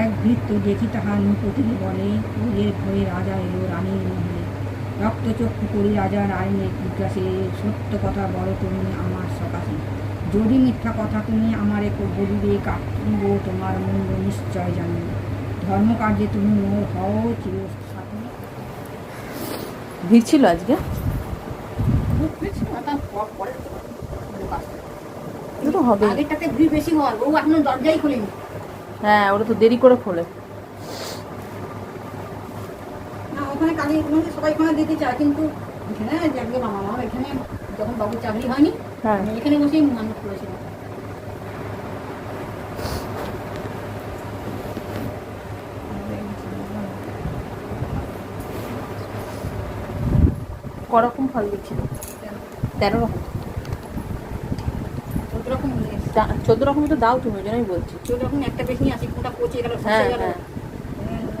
এক ভৃত্য দেখি তাহার নৃপতিকে বলে ওদের ভয়ে রাজা এলো রানীর মহলে। রক্তচক্ষু করি রাজা রানীর জিজ্ঞাসে সত্য কথা বলো তুমি আমার সকাশে। যদি মিথ্যা কথা তুমি আমার আমারে বলিবে কাটিব তোমার মন্দ নিশ্চয় জানি। ধর্মকার্যে তুমি মোর হও চিরস্থাপন ভিড় ছিল আজকে? হবে আগেরটাতে ভিড় বেশি হওয়ার। ও এখনও দরজাই খুলিনি। হ্যাঁ ওটা তো দেরি করে খোলে। না ওখানে কালী সবাই ওখানে দিতে চায় কিন্তু এখানে এখানে যখন বাবুর চাকরি হয়নি হ্যাঁ। এখানে বসেই মানুষ করেছিলাম। করকম ফল দিচ্ছিল তেরো। রকম। চোদ্দ রকম চোদ্দ রকম তো দাও তুমি ওই জন্যই বলছি। চোদ্দ রকম একটা বেশি আসি কোনটা পচে গেল হ্যাঁ হ্যাঁ।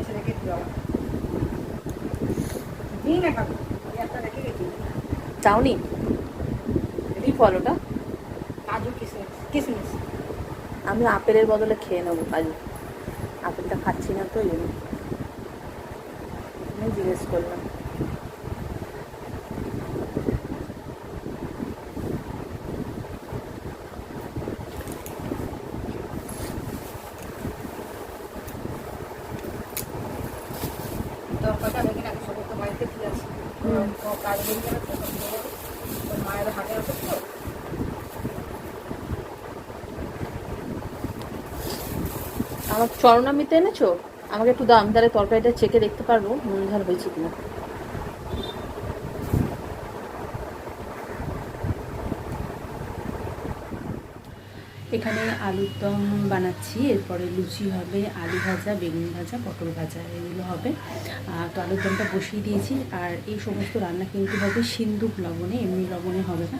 এসে রেখে দিও আবার। না একটা রেখে গেছি। চাওনি কি ফল ওটা? কাজু কিশমিশ আমি আপেলের বদলে খেয়ে নেব কাজু। আপেলটা খাচ্ছি না তো এই জন্য। জিজ্ঞেস করলাম তরকারিটা রেখে রাখি সবাই তো বাড়িতে দিয়ে আসি হুম। তো কাজ বেরিয়ে গেলে তো আমার চরণামিতে এনেছো? আমাকে একটু দাম তাহলে তরকারিটা চেকে দেখতে পারব ঝাল হয়েছে কিনা। এখানে আলুর দম বানাচ্ছি, এরপরে লুচি হবে, আলু ভাজা, বেগুন ভাজা, পটল ভাজা, এগুলো হবে। তো আলুর দমটা বসিয়ে দিয়েছি। আর এই সমস্ত রান্না কিন্তু হবে সিন্দুক লবণে, এমনি লবণে হবে না।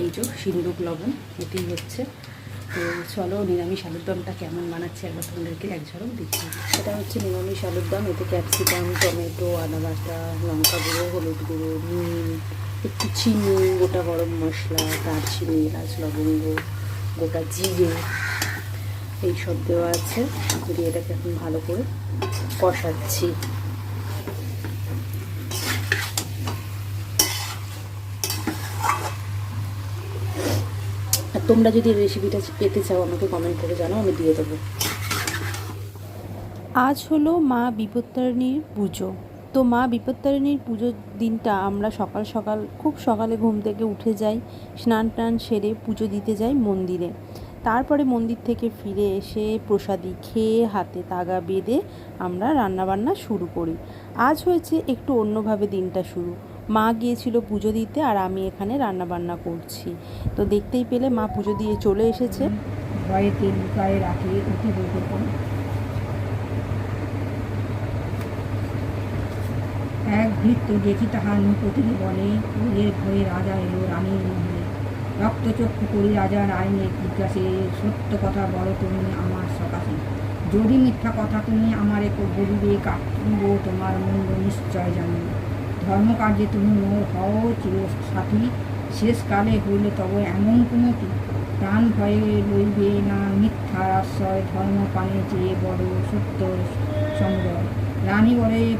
এই যে সিন্দুক লবণ, এটাই হচ্ছে। তো চলো নিরামিষ আলুর দমটা কেমন বানাচ্ছে একবার তোমাদেরকে এক ঝলক দিচ্ছি এটা হচ্ছে নিরামিষ আলুর দম, এতে ক্যাপসিকাম, টমেটো, আদা বাটা, লঙ্কা গুঁড়ো, হলুদ গুঁড়ো, নুন, একটু চিনি, গোটা গরম মশলা, দারচিনি, এলাচ, লবঙ্গ। গোটা জিরে এইসব দেওয়া আছে। দিয়ে এটাকে এখন ভালো করে কষাচ্ছি। আর তোমরা যদি এই রেসিপিটা পেতে চাও, আমাকে কমেন্ট করে জানাও, আমি দিয়ে দেবো। আজ হলো মা বিপত্তারিণীর পুজো। তো মা বিপত্তারিণীর পুজোর দিনটা আমরা সকাল সকাল, খুব সকালে ঘুম থেকে উঠে যাই, স্নান টান সেরে পুজো দিতে যাই মন্দিরে। তারপরে মন্দির থেকে ফিরে এসে প্রসাদি খেয়ে হাতে তাগা বেঁধে আমরা রান্নাবান্না শুরু করি। আজ হয়েছে একটু অন্যভাবে দিনটা শুরু। মা গিয়েছিল পুজো দিতে আর আমি এখানে রান্নাবান্না করছি। তো দেখতেই পেলে মা পুজো দিয়ে চলে এসেছে। ভয়ে তেল গায়ে রাখে, উঠে এক ভৃত্য দেখি তাহার নৃপতিকে বলে ওদের ভয়ে রাজা এলো রানীর মহলে। রক্তচক্ষু করি রাজা রানীর জিজ্ঞাসে সত্য কথা বলো তুমি আমার সকাশে। যদি মিথ্যা কথা তুমি আমার আমারে বলিবে, কাটিব তোমার মন্দ নিশ্চয় জানি। ধর্মকার্যে তুমি মোর হও চিরসাথী। শেষকালে হইলে তবে এমন কোনো কি? প্রাণ ভয়ে লইবে না মিথ্যার আশ্রয় ধর্ম পানে চেয়ে বড় সত্য সংগ্রহ রানী বলে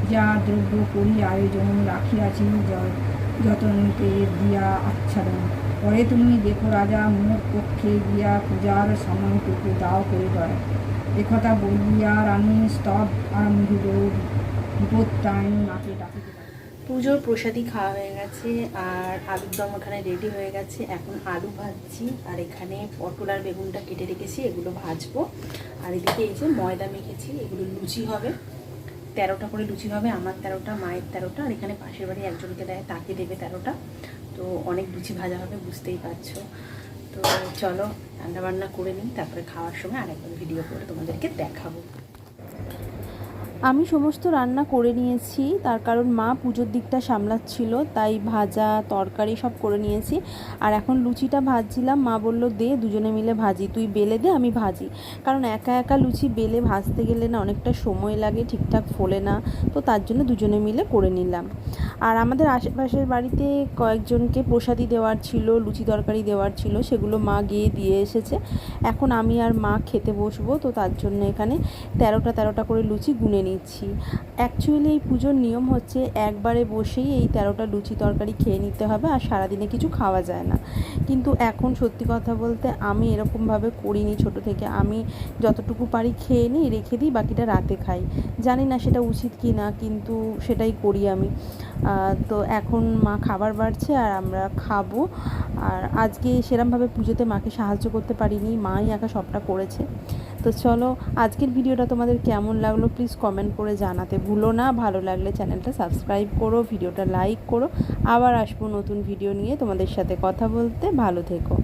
পূজা দ্রব্য করি, আয়োজন রাখিয়াছি য- যতনকে দিয়া আচ্ছাদন। পরে তুমি দেখো রাজা মোর পক্ষে গিয়া পূজার সময়টুকু দাও করে দয়। একথা বলিয়া রানী স্তব আরম্ভিল বিপত্তায়ন নাচে ডাকিতে। পুজোর প্রসাদই খাওয়া হয়ে গেছে, আর আলুর দম ওখানে রেডি হয়ে গেছে। এখন আলু ভাজছি, আর এখানে পটল আর বেগুনটা কেটে রেখেছি, এগুলো ভাজবো। আর এদিকে এই যে ময়দা মেখেছি, এগুলো লুচি হবে। তেরোটা করে লুচি হবে, আমার তেরোটা, মায়ের তেরোটা, আর এখানে পাশের বাড়ি একজনকে দেয়, তাকে দেবে তেরোটা। তো অনেক লুচি ভাজা হবে, বুঝতেই পারছ। তো চলো, রান্নাবান্না করে নিই, তারপরে খাওয়ার সময় আরেকবার ভিডিও করে তোমাদেরকে দেখাবো। আমি সমস্ত রান্না করে নিয়েছি, তার কারণ মা পুজোর দিকটা সামলাচ্ছিল, তাই ভাজা, তরকারি সব করে নিয়েছি। আর এখন লুচিটা ভাজছিলাম, মা বলল, দে, দুজনে মিলে ভাজি, তুই বেলে দে, আমি ভাজি। কারণ একা একা লুচি বেলে ভাজতে গেলে না অনেকটা সময় লাগে, ঠিকঠাক ফোলে না, তো তার জন্য দুজনে মিলে করে নিলাম। আর আমাদের আশেপাশের বাড়িতে কয়েকজনকে প্রসাদি দেওয়ার ছিল, লুচি তরকারি দেওয়ার ছিল, সেগুলো মা গিয়ে দিয়ে এসেছে। এখন আমি আর মা খেতে বসবো, তো তার জন্য এখানে তেরোটা তেরোটা করে লুচি গুনে নিচ্ছি। অ্যাকচুয়ালি এই পুজোর নিয়ম হচ্ছে একবারে বসেই এই তেরোটা লুচি তরকারি খেয়ে নিতে হবে আর সারাদিনে কিছু খাওয়া যায় না। কিন্তু এখন সত্যি কথা বলতে আমি এরকমভাবে করিনি ছোট থেকে। আমি যতটুকু পারি খেয়ে নিই, রেখে দিই, বাকিটা রাতে খাই। জানি না সেটা উচিত কি না কিন্তু সেটাই করি আমি। তো এখন মা খাবার বাড়ছে আর আমরা খাব। আর আজকে সেরমভাবে পুজোতে মাকে সাহায্য করতে পারিনি। মাই একা সবটা করেছে। তো চলো, আজকের ভিডিওটা তোমাদের কেমন লাগল প্লিজ কমেন্ট করে জানাতে ভুলো না। ভালো লাগলে চ্যানেলটা সাবস্ক্রাইব করো, ভিডিওটা লাইক করো। আবার আসব নতুন ভিডিও নিয়ে তোমাদের সাথে কথা বলতে। ভালো থেকো।